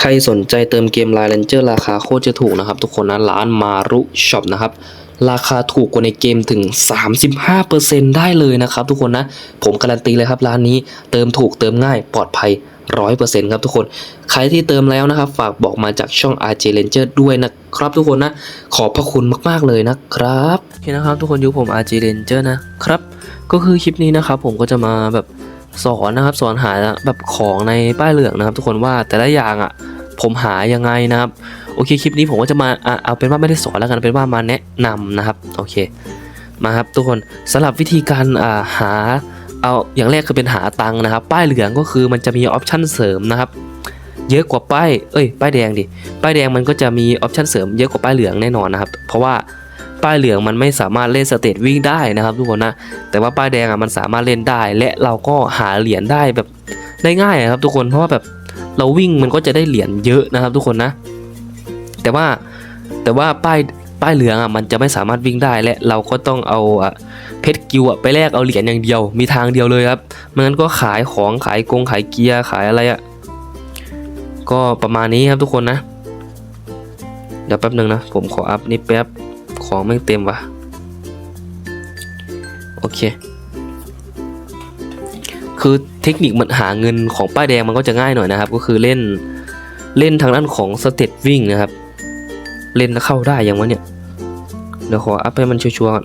ใครสนใจเติมเกม Line Ranger ราคาโคตรจะถูกนะครับ ทุกคนนะร้านมารุช็อปนะครับราคาถูกกว่าในเกมถึง 35%ได้เลยนะครับทุกคนนะ ผมการันตีเลยครับร้านนี้เติมถูกเติมง่ายปลอดภัย 100%ครับทุกคน ใครที่เติมแล้วนะครับ ฝากบอกมาจากช่อง RJ Ranger ด้วยนะครับทุกคนนะ ขอบพระคุณมากๆเลยนะครับโอเคนะครับทุกคนอยู่ผม RJ Ranger นะครับ ก็คือคลิปนี้นะครับผมก็จะมาแบบ สอนนะครับสอนหาแบบของในป้ายเหลืองนะครับ ทุกคนว่าแต่ละอย่างอะผมหายังไงนะครับ โอเคคลิปนี้ผมก็จะมาเอาเป็นว่าไม่ได้สอนแล้วกันเป็นว่ามาแนะนำนะครับโอเคมาครับทุกคนสำหรับวิธีการาหาเอาอย่างแรกคือเป็นหาตังค์นะครับ ป้ายเหลืองก็คือมันจะมีออปชั่นเสริมนะครับ เยอะกว่าป้ายเอ้ยป้ายแดงดิป้ายแดงมันก็จะมีออปชั่นเสริมเยอะกว่าป้ายเหลืองแน่นอนนะครับ เพราะว่า ป้ายเหลืองมันไม่สามารถเล่นสเตจวิ่งได้นะครับ ทุกคนนะแต่ว่าป้ายแดงอะมันสามารถเล่นได้ และเราก็หาเหรียญได้แบบได้ง่ายครับ ทุกคนเพราะว่าแบบเราวิ่งมันก็จะได้เหรียญเยอะนะครับ ทุกคนนะ แต่ว่าแต่ว่าป้ายป้ายเหลืองอะมันจะไม่สามารถวิ่งได้และเราก็ต้องเอาเพชรกิวอะไปแลกเอาเหรียญอย่างเดียว มีทางเดียวเลยครับไมันงั้นก็ขายของขายกงขายเกียร์ขายอะไรอะก็ประมาณนี้ครับทุกคนนะ เดี๋ยวแป๊บหนึ่งนะ ผมขออัพนี่แป๊บ ของไม่งเต็มวะโอเค คือเทคนิคมันหาเงินของป้ายแดงมันก็จะง่ายหน่อยนะครับ ก็คือเล่นเล่นทางด้านของสเตตวิ่งนะครับ เล่นแล้วเข้าได้ยังวะเนี่ยเดี๋ยวขออัพให้มันชัวร์ก่อน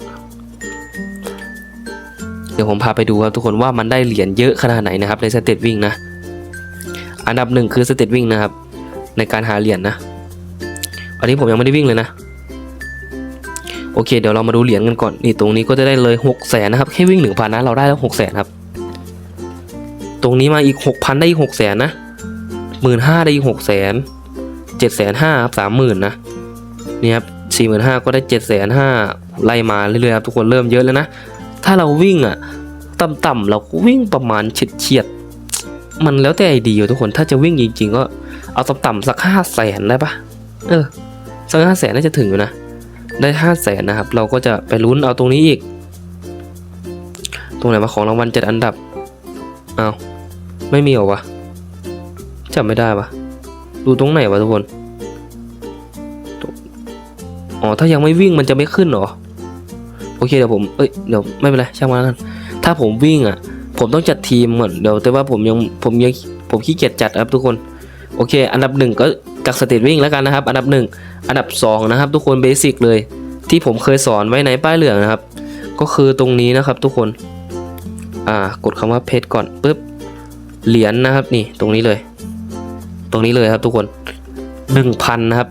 เดี๋ยวผมพาไปดูครับทุกคนว่ามันได้เหรียญเยอะขนาดไหนนะครับในสเตตวิ่งนะ อันดับหนึ่งคือสเตตวิ่งนะครับ ในการหาเหรียญนะอันนี้ผมยังไม่ได้วิ่งเลยนะ โอเคเดี๋ยวเรามาดูเหรียญกันก่อนนี่ตรงนี้ก็จะได้เลย6 0แสนนะครับแค่วิ่ง1,000นะเราได้แล้ว6 0แสนครับตรงนี้มาอีก 6,000 ได้อีก6 0แสนนะหมื่นห้าได้อีก6 0แสนเจ็ดแสนห้าครับสามหมื่นนะนี่ครับสี่หมื่นห้าก็ได้เจ็ดแสนห้าไล่มาเรื่อยๆครับทุกคนเริ่มเยอะแล้วนะถ้าเราวิ่งอะต่ำๆเราก็วิ่งประมาณเฉียดๆมันแล้วแต่ไอเดียทุกคนถ้าจะวิ่งจริงๆก็เอาต่ำๆสักห้าแสนได้ปะเออสักห้าแสนน่าจะถึงอยู่นะ ได้ห้าแสนนะครับ เราก็จะไปลุ้นเอาตรงนี้อีก ตรงไหนมาของรางวัลเจ็ดอันดับเอาไม่มีหรอวะจำไม่ได้ปะดูตรงไหนวะทุกคนอ๋อถ้ายังไม่วิ่งมันจะไม่ขึ้นหรอโอเคเดี๋ยวผมเอ้ยเดี๋ยวไม่เป็นไรช่างมันกันถ้าผมวิ่งอะ ผมต้องจัดทีมก่อนเดี๋ยวแต่ว่าผมยังผมยังผมขี้เกียจจัดครับทุกคน โอเค อันดับหนึ่งก็ จากสเตตวิ่งแล้วกันนะครับ อันดับหนึ่งอันดับสองนะครับ ทุกคนเบสิกเลย ที่ผมเคยสอนไว้ในป้ายเหลืองนะครับ ก็คือตรงนี้นะครับทุกคนอ่ากดคำว่าเพจก่อนปุ๊บเหรียญนะครับนี่ตรงนี้เลย ตรงนี้เลยครับทุกคน 1,000นะครับ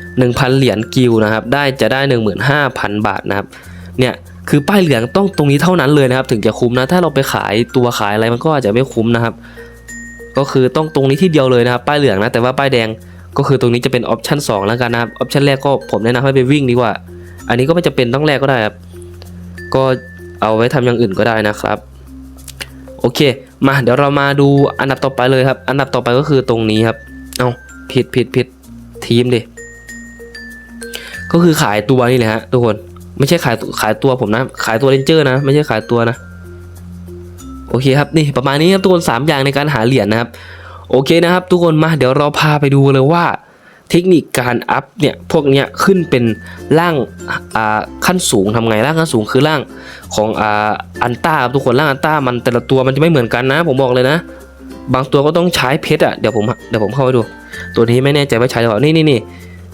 1,000 เหรียญกิลนะครับ ได้จะได้ 15,000 บาทนะครับ เนี่ยคือป้ายเหลืองต้องตรงนี้เท่านั้นเลยนะครับ ถึงจะคุ้มนะถ้าเราไปขายตัวขายอะไรมันก็อาจจะไม่คุ้มนะครับ ก็คือต้องตรงนี้ที่เดียวเลยนะครับ ป้ายเหลืองนะแต่ว่าป้ายแดง คือตรงนี้จะเป็นออปชัน2แล้วกันนะครับออปชันแรกก็ผมแนะนำให้ไปวิ่งดีกว่า อันนี้ก็ไม่จะเป็นต้องแลกก็ได้ครับก็เอาไว้ทำอย่างอื่นก็ได้นะครับ โอเค มาเดี๋ยวเรามาดูอันดับต่อไปเลยครับ อันดับต่อไปก็คือตรงนี้ครับ เอาผิดผิดผิดทีมดิก็คือขายตัวนี่แหละฮะทุกคนไม่ใช่ขายขายตัวผมนะ ขายตัวเรนเจอร์นะ ไม่ใช่ขายตัวนะ โอเคครับนี่ประมาณนี้ครับทุกคนสามอย่างในการหาเหรียญนะครับ โอเคนะครับทุกคนมาเดี๋ยวเราพาไปดูเลยว่า เทคนิคการอัพเนี่ยพวกเนี้ยขึ้นเป็นร่างอ่าขั้นสูงทำไงร่างขั้นสูงคือร่างของอ่าอันต้าทุกคนร่างอันต้ามันแต่ละตัวมันจะไม่เหมือนกันนะ ผมบอกเลยนะ บางตัวก็ต้องใช้เพชรอะเดี๋ยวผมเดี๋ยวผมเข้าไปดู ตัวนี้ไม่แน่ใจว่าใช้หรือเปล่านี่นี่นี่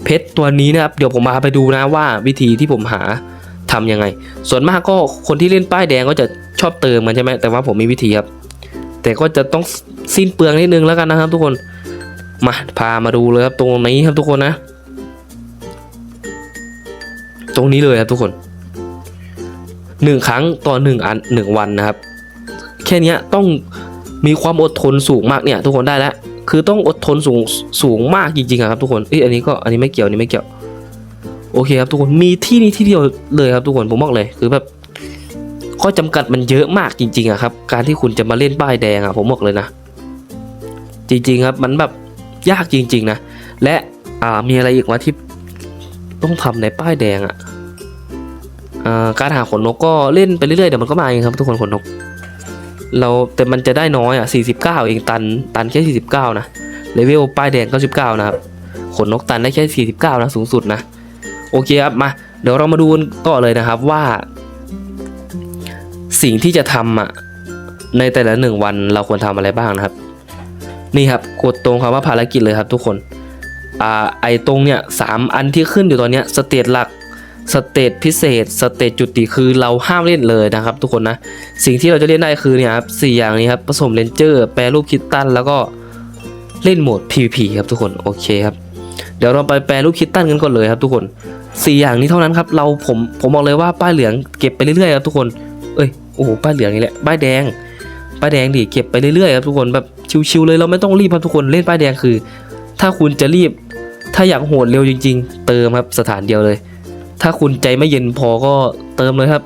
เพชรตัวนี้นะครับเดี๋ยวผมมาไปดูนะว่าวิธีที่ผมหาทำยังไง ส่วนมากก็คนที่เล่นป้ายแดงก็จะชอบเติมมันใช่ไหมแต่ว่าผมมีวิธีครับ แต่ก็จะต้องสิ้นเปลืองนิดนึงแล้วกันนะครับทุกคนมาพามาดูเลยครับตรงนี้ครับทุกคนนะ ตรงนี้เลยครับทุกคนหนึ่งครั้งต่อหนึ่งอันหนึ่งวันนะครับ แค่นี้ต้องมีความอดทนสูงมากเนี่ย ทุกคนได้แล้วคือต้องอดทนสูงสูงมากจริงๆครับทุกคนเอ้ยอันนี้ก็อันนี้ไม่เกี่ยวอันนี้ไม่เกี่ยวโอเคครับทุกคนมีที่นี้ที่เดียวเลยครับทุกคนผมบอกเลยคือแบบ ข้อจำกัดมันเยอะมากจริงๆอะครับ การที่คุณจะมาเล่นป้ายแดงอะผมบอกเลยนะ จริงๆครับมันแบบยากจริง ๆนะ และอ่ามีอะไรอีกวะที่ต้องทำในป้ายแดงอะการหาขนนกก็เล่นไปเรื่อยๆเดี๋ยวมันก็มาเองครับทุกคนขนนก เราแต่มันจะได้น้อยอะ 49 เองตันตันแค่ 49 นะเลเวลป้ายแดง99 นะครับขนนกตันได้แค่ 49 นะสูงสุดนะ โอเคครับมา เดี๋ยวเรามาดูกันต่อเลยนะครับว่า สิ่งที่จะทำอะในแต่ละหนึ่งวันเราควรทำอะไรบ้างนะครับ นี่ครับกดตรงคำว่าภารกิจเลยครับทุกคนอ่าไอตรงเนี่ยสามอันที่ขึ้นอยู่ตอนเนี้ยสเตจหลักสเตจพิเศษสเตจจุติคือเราห้ามเล่นเลยนะครับ ทุกคนนะสิ่งที่เราจะเล่นได้คือเนี่ยครับสี่อย่างนี้ครับผสมเลนเจอร์แปรรูปคิตตันแล้วก็เล่นโหมด PVP ครับทุกคนโอเคครับเดี๋ยวเราไปแปรรูปคิตตันกันก่อนเลยครับทุกคนสี่อย่างนี้เท่านั้นครับเราผมผมบอกเลยว่าป้ายเหลืองเก็บไปเรื่อยๆครับทุกคน เอ้ยโอ้โหป้ายเหลืองนี่แหละป้ายแดงป้ายแดงดิเก็บไปเรื่อยๆครับทุกคนแบบชิวๆเลยเราไม่ต้องรีบครับทุกคนเล่นป้ายแดงคือ ถ้าคุณจะรีบ ถ้าอยากโหดเร็วจริง ๆ เติมครับสถานเดียวเลย ถ้าคุณใจไม่เย็นพอก็เติมเลยครับ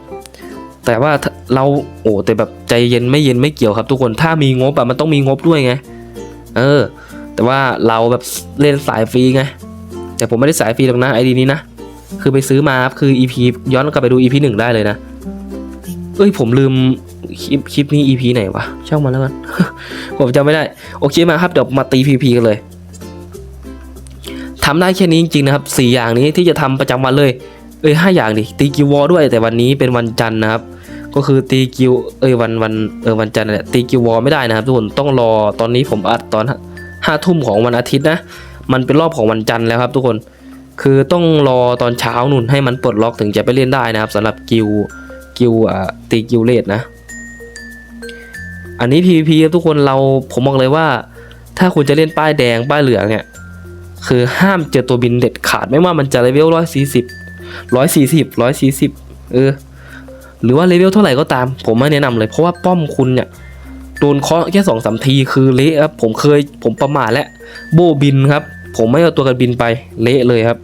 แต่ว่าเราโอ้แต่แบบใจเย็นไม่เย็นไม่เกี่ยวครับ ทุกคนถ้ามีงบอะมันต้องมีงบด้วยไงเออ แต่ว่าเราแบบเล่นสายฟรีไงแต่ผมไม่ได้สายฟรีหรอกนะไอดีนี้นะคือไปซื้อมาครับคือ EP ย้อนกลับไปดู EP หนึ่งได้เลยนะ เอ้ยผมลืมคลิปคลิปนี้ EP ไหนวะช่างมันแล้วกัน ผมจำไม่ได้ โอเคมาครับ เดี๋ยวมาตี PP กันเลยทำได้แค่นี้จริงๆนะครับสี่อย่างนี้ที่จะทำประจำวันเลย เอ้ยห้าอย่างดิตีกิววอลด้วย แต่วันนี้เป็นวันจันทร์นะครับ ก็คือตีกิวเอ้ยวันวันเออวันจันทร์นั่นแหละตีกิววอลไม่ได้นะครับทุกคนต้องรอตอนนี้ผมอัดตอนห้าทุ่มของวันอาทิตย์นะ มันเป็นรอบของวันจันทร์แล้วครับ ทุกคน คือต้องรอตอนเช้านุ่นให้มันปลดล็อกถึงจะไปเล่นได้นะครับสำหรับกิว กิวอ่าตีกิวเลดนะ อันนี้ PVP ครับทุกคนเราผมบอกเลยว่า ถ้าคุณจะเล่นป้ายแดงป้ายเหลืองเนี่ย คือห้ามเจอตัวบินเด็ดขาดไม่ว่ามันจะเลเวลร้อยสี่สิบร้อยสี่สิบร้อยสี่สิบเออ หรือว่าเลเวลเท่าไหร่ก็ตาม ผมไม่แนะนำเลยเพราะว่าป้อมคุณเนี่ยโดนเคาะแค่สองสามทีคือเละครับผมเคยผมประมาทแล้วโบบินครับ ผมไม่เอาตัวกันบินไปเละเลยครับ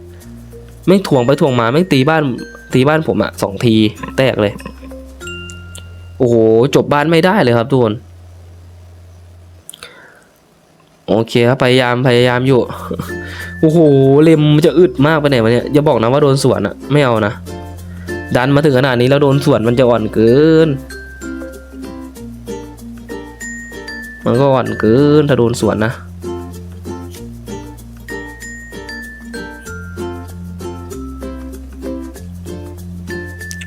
ไม่ถ่วงไปถ่วงมาไม่ตีบ้าน ตีบ้านผมอะสองทีแตกเลย โอ้โห จบบ้านไม่ได้เลยครับทุกคน โอเคครับพยายามพยายามอยู่ โอ้โห เลมมันจะอึดมากไปไหนวะเนี่ยอย่าบอกนะว่าโดนสวนอะไม่เอานะ ดันมาถึงขนาดนี้แล้วโดนสวนมันจะอ่อนเกิน มันก็อ่อนเกินถ้าโดนสวนนะ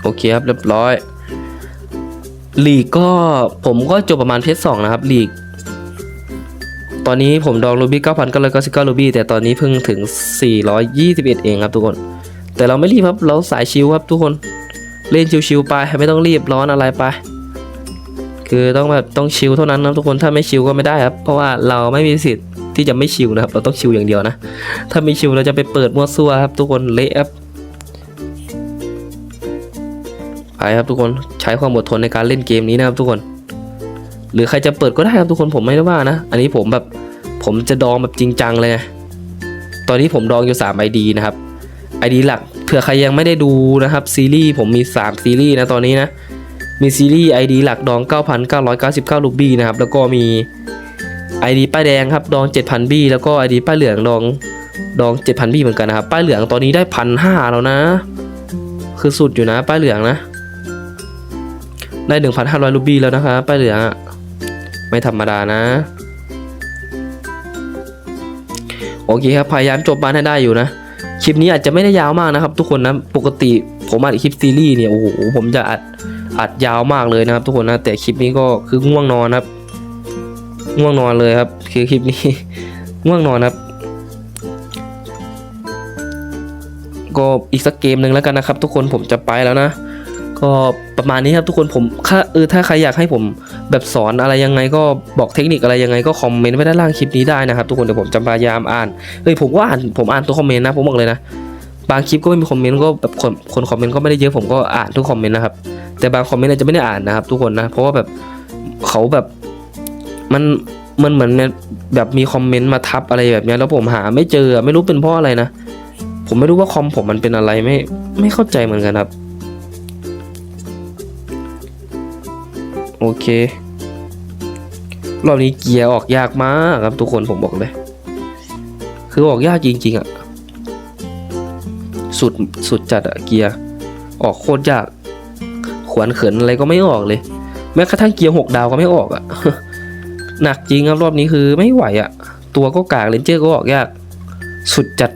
โอเคครับเรียบร้อยลีกก็ผมก็จบประมาณเพชรสองนะครับลีก ตอนนี้ผมดองรูบี้9,999รูบี้แต่ตอนนี้เพิ่งถึง421เองครับทุกคน แต่เราไม่รีบครับเราสายชิลครับทุกคนเล่นชิวๆไปไม่ต้องรีบร้อนอะไรไป คือต้องแบบต้องชิลเท่านั้นนะทุกคนถ้าไม่ชิลก็ไม่ได้ครับเพราะว่าเราไม่มีสิทธิ์ที่จะไม่ชิลนะครับ เราต้องชิลอย่างเดียวนะ ถ้าไม่ชิลเราจะไปเปิดมั่วซั่วครับทุกคนเละครับ ไปครับทุกคนใช้ความอดทนในการเล่นเกมนี้นะครับทุกคน หรือใครจะเปิดก็ได้ครับทุกคนผมไม่ได้ว่านะ อันนี้ผมแบบผมจะดองแบบจริงจังเลยไงตอนนี้ผมดองอยู่3 ID นะครับ ID หลักเผื่อใครยังไม่ได้ดูนะครับซีรีส์ผมมี 3 ซีรีส์นะตอนนี้นะ มีซีรีส์ ID หลักดอง 9,999ลูบี้นะครับ แล้วก็มี ID ป้ายแดงครับดอง 7,000 บี้แล้วก็ ID ป้ายเหลืองดองดอง 7,000 บี้เหมือนกันนะครับ ป้ายเหลืองตอนนี้ได้พันห้าแล้วนะ คือสุดอยู่นะ ป้ายเหลืองนะ ได้ 1,500ลูบี้แล้วนะครับป้ายเหลืองอะไม่ธรรมดานะ โอเคครับ พยายามจบบ้านให้ได้อยู่นะ คลิปนี้อาจจะไม่ได้ยาวมากนะครับ ทุกคนนะ ปกติผมอัดคลิปซีรีส์เนี่ย โอ้โห ผมจะอัดอัดยาวมากเลยนะครับ ทุกคนนะ แต่คลิปนี้ก็คือง่วงนอนครับ ง่วงนอนเลยครับ คือคลิปนี้ ง่วงนอนครับ ก็อีกสักเกมหนึ่งแล้วกันนะครับ ทุกคนผมจะไปแล้วนะ ก็ประมาณนี้ครับทุกคนผมถ้าเออถ้าใครอยากให้ผมแบบสอนอะไรยังไงก็บอกเทคนิคอะไรยังไงก็คอมเมนต์ไว้ด้านล่างคลิปนี้ได้นะครับทุกคนเดี๋ยวผมจะพยายามอ่านเฮ้ยผมก็อ่านผมอ่านตัวคอมเมนต์นะผมบอกเลยนะบางคลิปก็ไม่มีคอมเมนต์ก็แบบคนคนคอมเมนต์ก็ไม่ได้เยอะผมก็อ่านทุกคอมเมนต์นะครับแต่บางคอมเมนต์อาจจะไม่ได้อ่านนะครับ ทุกคนนะเพราะว่าแบบเขาแบบมันมันเหมือนแบบมีคอมเมนต์มาทับอะไรแบบนี้แล้วผมหาไม่เจอไม่รู้เป็นเพราะอะไรนะ ผมไม่รู้ว่าคอมผมมันเป็นอะไรไม่ไม่เข้าใจเหมือนกันครับ โอเค รอบนี้เกียร์ออกยากมากครับทุกคนผมบอกเลย คือออกยากจริงๆอะ่ะ สุดสุดจัดอะเกียร์ ออกโคตรยาก ขวนเขินอะไรก็ไม่ออกเลย แม้กระทั่งเกียร์หกดาวก็ไม่ออกอะ่ะ หนักจริงครับรอบนี้คือไม่ไหวอะ่ะ ตัวก็กากเลนเจอร์ก็ออกยาก สุดจัด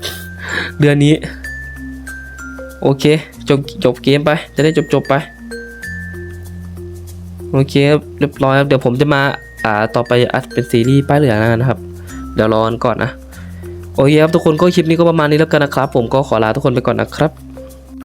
เดือนนี้ โอเค จบจบเกมไป จะได้จบจบไป โอเคครับเรียบร้อยครับเดี๋ยวผมจะมาอ่าต่อไปอัดเป็นซีรีส์ป้ายเหลืองนะครับ เดี๋ยวรอกันก่อนนะโอเคครับทุกคนก็คลิปนี้ก็ประมาณนี้แล้วกันนะครับ ผมก็ขอลาทุกคนไปก่อนนะครับ